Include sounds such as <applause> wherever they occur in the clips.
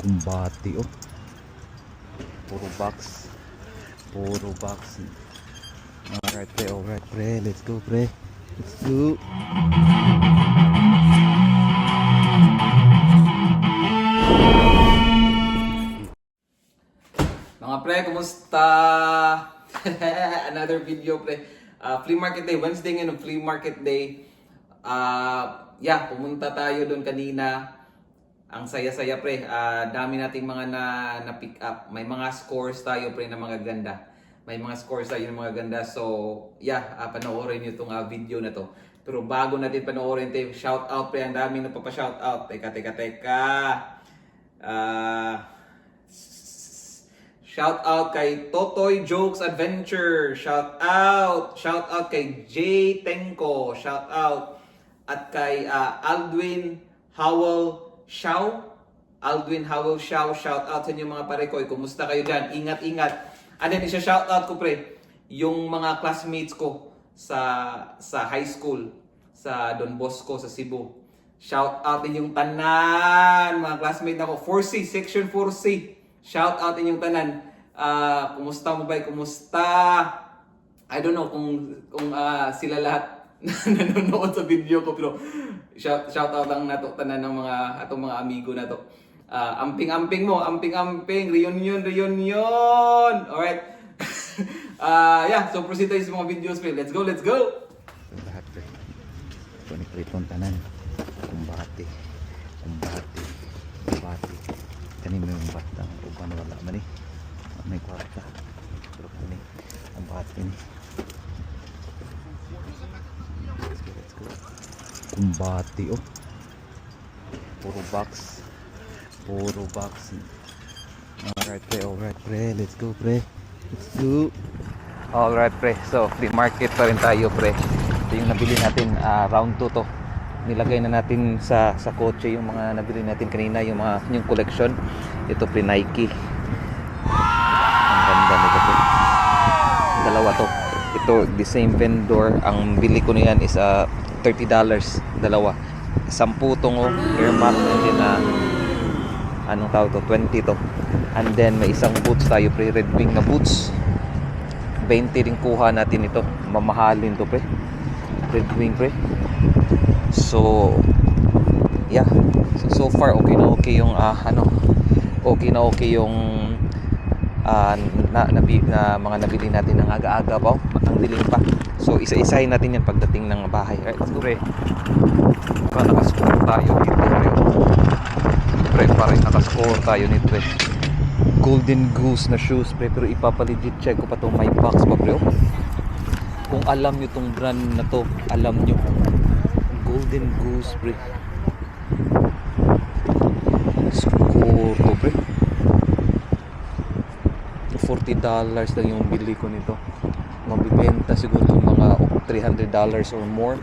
Kumbati oh. Puro box. Puro box. Alright pre, alright pre. Let's go pre. Let's go. Mga pre, kumusta? <laughs> Another video pre. Ah, flea market day, Wednesday ngayon, flea market day. Ah, yeah, pumunta tayo doon kanina. Ang saya-saya pre. Ah, dami nating mga na, na pick up. May mga scores tayo pre na mga ganda. May mga scores tayo ng mga ganda. So, yeah, ah, panoorin niyo itong ah, video na to. Pero bago natin panoorin, tayo, shout out pre. Ang daming nagpapa-shout out. Teka, teka, teka. Ah, Shout out kay Totoy Jokes Adventure. Shout out. Shout out kay Jay Tenko. Shout out. At kay ah, Aldwin Howell Shaw. Aldwin Howell Shaw. Shout out sa inyo mga pare ko. Kumusta kayo dyan? Ingat, ingat. And then isa shout out ko pre. Yung mga classmates ko sa sa high school sa Don Bosco sa Cebu. Shout out inyong tanan, mga classmate nako. 4C, section 4C. Shout out inyong tanan. Ah, kumusta mo ba? Kumusta? I don't know kung kung ah, sila lahat <laughs> nanonood sa video ko pero shout, shout out lang nato tanan ng mga atong mga amigo na to. Ah, amping-amping mo, amping-amping, reunion, reunion. Alright. <laughs> Ah, yeah, so proceed tayo sa mga videos, pre. Let's go, let's go. Lahat pre. Ito ni Pritong tanan. Kumbati. Kumbati. Kumbati. Kanin mo yung batang uban wala man eh. May kwarta. Pero kani ang bati ni. Let's go, let's go. Kumbati oh. Puro box. Puro box. Alright pre, alright pre. Let's go pre. Let's go. Alright pre, so free market pa rin tayo pre. Ito yung nabili natin ah, round 2 to. Nilagay na natin sa sa kotse yung mga nabili natin kanina, yung mga yung collection. Ito pre Nike. Ang ganda nito. Dalawa to. Ito the same vendor. Ang bili ko niyan is ah, $30 dalawa. Sampu tong oh, Max and then ah, anong tawag to 20 to. And then may isang boots tayo pre red wing na boots. 20 rin kuha natin ito. Mamahalin to pre. Red wing pre. So yeah. So, so far okay na okay yung ah, ano okay na okay yung ah, na, na mga nabili natin ng aga-aga pa oh. ang dilim pa. So isa-isahin natin yan pagdating ng bahay. Alright let's go pre para nakascore tayo dito pre pre parang nakascore tayo nito pre golden goose na shoes pre pero ipapalegit check ko pa to may box pa pre oh. kung alam nyo tong brand na to alam nyo. Golden goose pre score to pre 40 dollars lang yung bili ko nito. Mabibenta siguro mga $300 or more.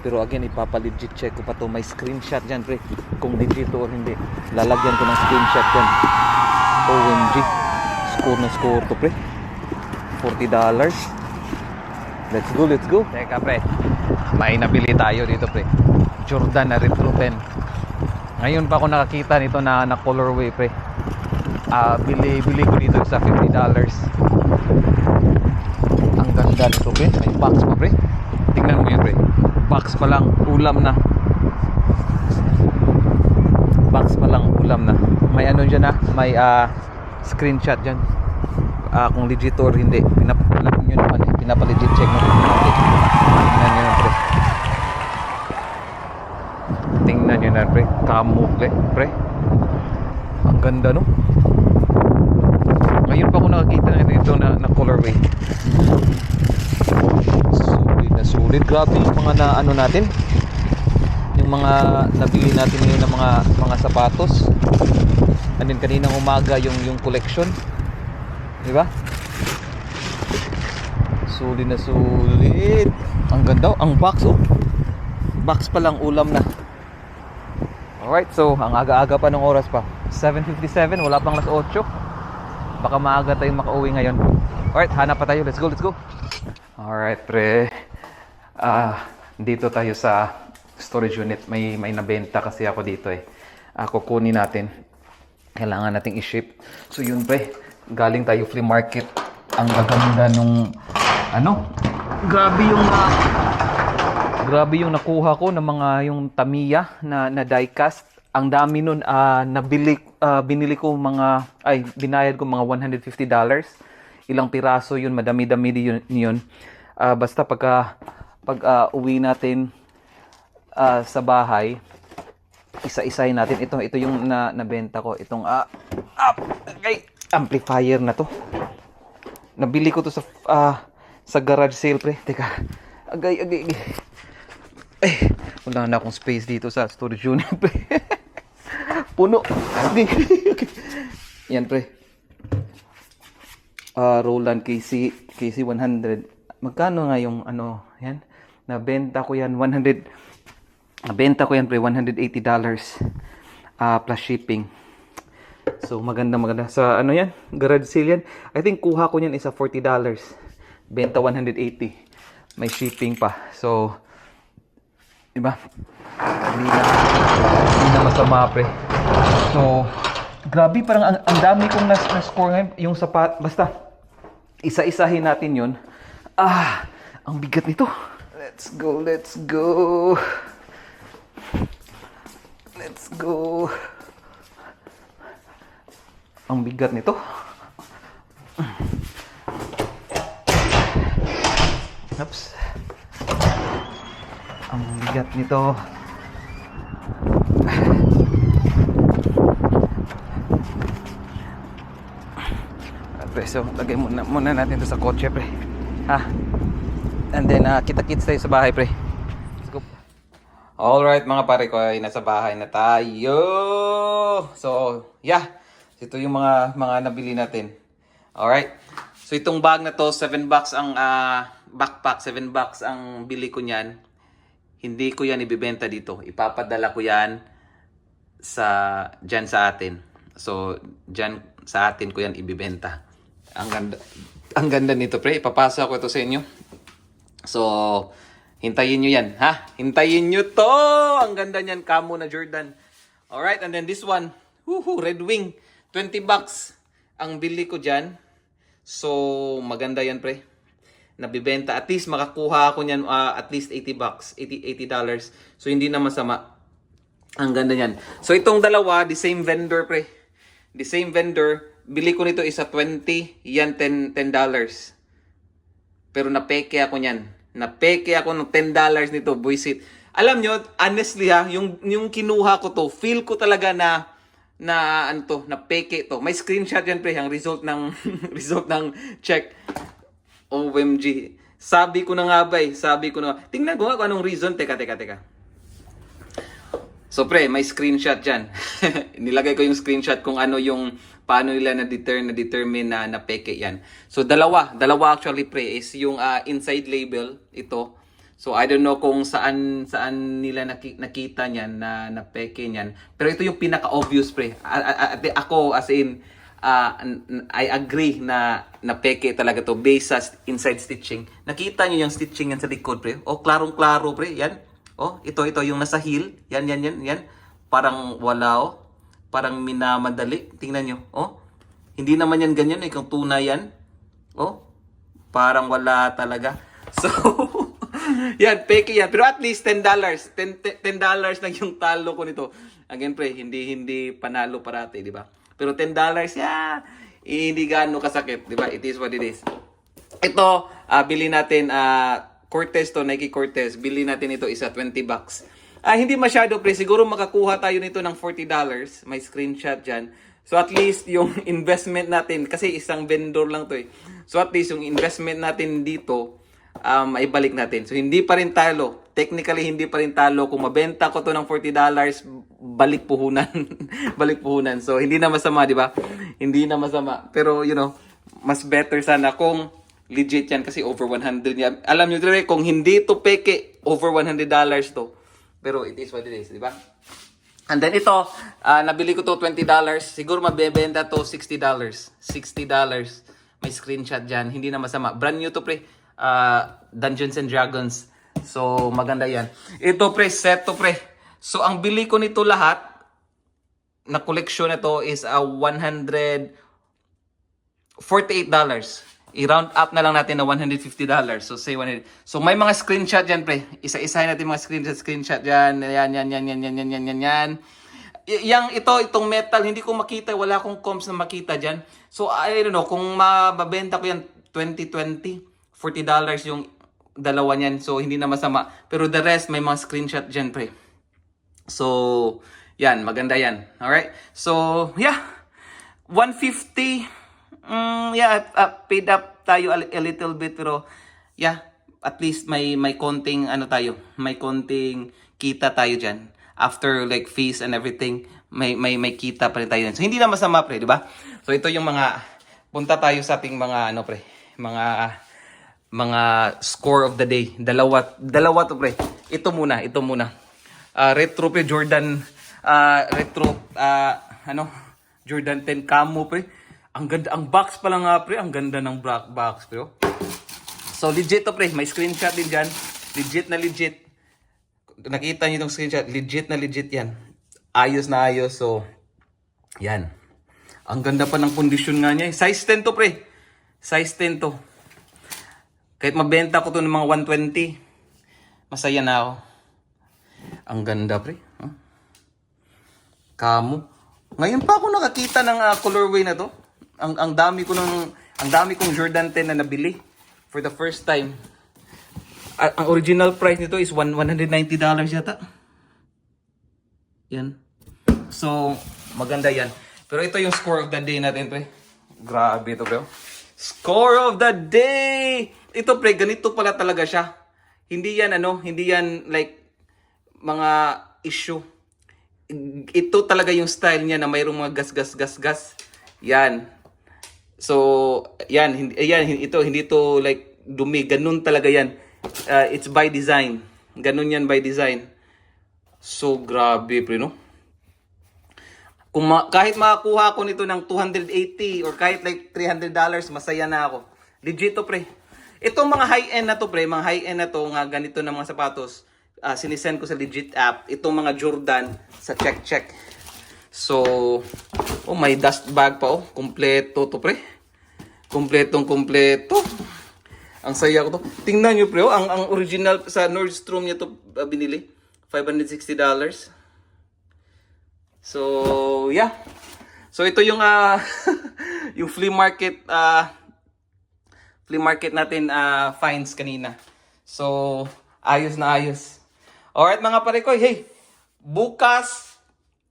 Pero again ipapalegit check ko pa to. May screenshot dyan pre. Kung legit or hindi. Lalagyan ko ng screenshot dyan. OMG score na score to pre. 40 dollars. Let's go let's go. Teka pre. May nabili tayo dito pre. Jordan na Retro 10 ngayon pa ako nakakita nito na na colorway pre ah bili bili ko dito sa 50 dollars. Ang ganda nito pre. May box pa pre. Tingnan mo yun pre. Box pa lang ulam na. Box pa lang ulam na. May ano dyan na may ah, screenshot dyan. Ah, kung legit or hindi. Pinapalag nyo naman. Eh. pinapalegit check market tingnan nyo na pre. Tingnan nyo na pre. Kamukle pre. Ang ganda no ngayon pa ako nakakita na ito na, na colorway sulit na sulit. Grabe yung mga na ano natin. Yung mga nabili natin ngayon ng mga mga sapatos. And kaninang umaga yung yung collection. Di ba? Sulit na sulit. Ang ganda oh. ang box oh. Box pa lang ulam na. Alright so ang aga-aga pa ng oras pa. 7.57 wala pang alas 8 baka maaga tayong makauwi ngayon. Alright hanap pa tayo. Let's go let's go. Alright pre. Ah dito tayo sa storage unit. May may nabenta kasi ako dito eh. Ah, kukunin natin. Kailangan nating i-ship. So yun pre, galing tayo flea market. Ang gaganda nung ano, grabe yung ah, grabe yung nakuha ko ng mga yung Tamiya na na die cast. Ang dami nun ah, nabili ah, binili ko mga ay binayad ko mga $150. Ilang piraso yun, madami-dami yun. yun. Ah, basta pagka pag ah, uwi natin ah, sa bahay, isa-isahin natin. Ito, ito yung na, nabenta ko. Itong ah, ah, okay, amplifier na to. Nabili ko to sa ah, sa garage sale pre. Teka. Agay, agay, agay. Eh, wala na akong space dito sa storage unit <laughs> pre. Puno. <laughs> Yan pre. Ah, Roland KC KC 100. Magkano nga yung ano, yan? Nabenta ko yan 100 Nabenta ko yan pre, $180 ah plus shipping. So maganda maganda. Sa ano yan? Garage sale yan. I think kuha ko yan isa $40. Benta 180. May shipping pa. So, di ba? Hindi na, hindi na masama pre. So, grabe parang ang, ang dami kong nas, na-score ngayon. Yung sapat, basta, isa-isahin natin yun. Ah, ang bigat nito. Let's go, let's go. Let's go. Ang bigat nito. Oops. Ang bigat nito. So lagay muna, muna natin to sa kotse, pre. Ha? And then, ah, kita-kits tayo sa bahay, pre. Let's go. Alright mga pare ko ay nasa bahay na tayo. So, yeah. Ito yung mga mga nabili natin. Alright. So itong bag na to, 7 bucks ang ah, backpack, 7 bucks ang bili ko niyan. Hindi ko yan ibibenta dito. Ipapadala ko yan sa dyan sa atin. So, dyan sa atin ko yan ibibenta. Ang ganda, ang ganda nito, pre. Ipapasa ko ito sa inyo. So, hintayin nyo yan, ha? Hintayin nyo to! Ang ganda niyan, Camo na Jordan. Alright, and then this one, woohoo, Red Wing. 20 bucks ang bili ko dyan. So, maganda yan, pre. Nabibenta. At least makakuha ako niyan ah, at least 80 bucks, 80, 80 dollars. So, hindi na masama. Ang ganda niyan. So, itong dalawa, the same vendor, pre. The same vendor, bili ko nito isa 20, yan 10, 10 dollars. Pero napeke ako niyan. Napeke ako ng 10 dollars nito, buisit. Alam nyo, honestly ha, yung, yung kinuha ko to, feel ko talaga na na ano to, na peke to. May screenshot yan pre, ang result ng <laughs> result ng check. OMG. Sabi ko na nga ba eh, sabi ko na. Tingnan ko nga kung anong reason. Teka, teka, teka. So pre, may screenshot dyan. <laughs> Nilagay ko yung screenshot kung ano yung paano nila na-deter, na-determine na, na peke yan. So dalawa, dalawa actually pre is yung ah, inside label, ito. So I don't know kung saan saan nila naki, nakita niyan na na peke niyan. Pero ito yung pinaka-obvious pre. A- ako as in n- I agree na na peke talaga to based sa inside stitching. Nakita niyo yung stitching yan sa likod pre. Oh, klarong-klaro pre, yan. Oh, ito ito yung nasa heel. Yan yan yan yan. Parang wala oh. Parang minamadali. Tingnan niyo. Oh. Hindi naman yan ganyan eh kung tunay yan. Oh. Parang wala talaga. <laughs> So, yan, peke yan. Pero at least $10. $10, $10 lang yung talo ko nito. Again, pre, hindi hindi panalo parati, di ba? Pero $10, yeah, hindi gaano kasakit, di ba? It is what it is. Ito, ah, bili natin, ah, Cortez to, Nike Cortez. Bili natin ito isa, 20 bucks. Ah, hindi masyado, pre. Siguro makakuha tayo nito ng $40. May screenshot dyan. So at least yung <laughs> investment natin, kasi isang vendor lang to eh. So at least yung investment natin dito, um, ay balik natin. So hindi pa rin talo. Technically, hindi pa rin talo. Kung mabenta ko to ng $40, balik puhunan. <laughs> balik puhunan. So hindi na masama, di ba? Hindi na masama. Pero you know, mas better sana kung legit yan kasi over 100 yan. Alam nyo dire, kung hindi to peke, over 100 dollars to. Pero it is what it is, di ba? And then ito, ah, nabili ko to 20 dollars. Siguro mabebenta to 60 dollars. 60 dollars. May screenshot dyan. Hindi na masama. Brand new to pre. Ah, Dungeons and Dragons. So, maganda yan. Ito pre, set to pre. So, ang bili ko nito lahat, na collection na to is a 148 dollars. I-round up na lang natin na 150 dollars. So say 100. So may mga screenshot diyan pre. Isa-isahin natin mga screenshot screenshot diyan. Yan yan yan yan yan yan yan yan yan. Yang ito itong metal hindi ko makita, wala akong comps na makita diyan. So I don't know kung mababenta ko yan 2020, 40 dollars yung dalawa niyan. So hindi na masama. Pero the rest may mga screenshot diyan pre. So, yan, maganda yan. Alright? So, yeah. 150. Mm, yeah, uh, paid up tayo a, a little bit pero yeah, at least may may konting ano tayo, may konting kita tayo diyan. After like fees and everything, may may may kita pa rin tayo. dyan. So hindi na masama pre, di ba? So ito yung mga punta tayo sa ating mga ano pre, mga mga score of the day. Dalawa dalawa to pre. Ito muna, ito muna. Ah, retro pre Jordan ah, retro ah, ano Jordan 10 camo pre. Ang ganda ang box pa lang nga pre, ang ganda ng black box pre. oh. So legit to pre, may screenshot din diyan. Legit na legit. Nakita niyo itong screenshot, legit na legit 'yan. Ayos na ayos so yan. Ang ganda pa ng kondisyon nga niya. Size 10 to pre. Size 10 to. Kahit mabenta ko to ng mga 120, masaya na ako. Ang ganda, pre. Huh? Kamo. Ngayon pa ako nakakita ng ah, colorway na to. Ang ang dami ko ng ang dami kong Jordan 10 na nabili for the first time. A- ang original price nito is one- 190 dollars yata. Yan. So, maganda yan. Pero ito yung score of the day natin, pre. Grabe ito, pre. Score of the day! Ito, pre, ganito pala talaga siya. Hindi yan, ano, hindi yan, like, mga issue. Ito talaga yung style niya na mayroong mga gas, gas, gas, gas. Yan. So, yan, hindi, yan, hin- ito, hindi to like dumi. Ganun talaga yan. Uh, it's by design. Ganun yan by design. So, grabe, pre, no? Kung ma- kahit makakuha ko nito ng 280 or kahit like 300 dollars, masaya na ako. Legit to, pre. Itong mga high-end na to, pre, mga high-end na to, nga ganito na mga sapatos, ah, sinisend ko sa legit app. Itong mga Jordan sa check-check. So, oh, may dust bag pa, oh. Kompleto to, pre. Kompletong kompleto. Ang saya ko to. Tingnan nyo, pre, oh. Ang, ang original sa Nordstrom niya to ah, binili. $560 dollars. So, yeah. So ito yung ah <laughs> yung flea market ah flea market natin ah finds kanina. So, ayos na ayos. Alright mga pare ko, hey, bukas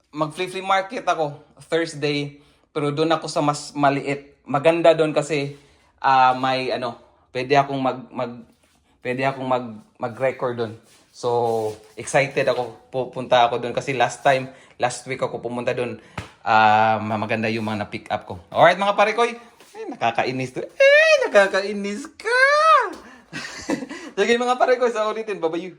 mag flea flea market ako Thursday pero doon ako sa mas maliit. Maganda doon kasi ah may ano, pwede akong mag mag pwede akong mag mag-record doon. So, excited ako pupunta ako doon kasi last time, last week ako pumunta doon. Ah, maganda yung mga na-pick up ko. Alright mga pare ko, eh, nakakainis to. Eh, nakakainis ka! <laughs> Sige mga pare ko, sa ulitin, babayu.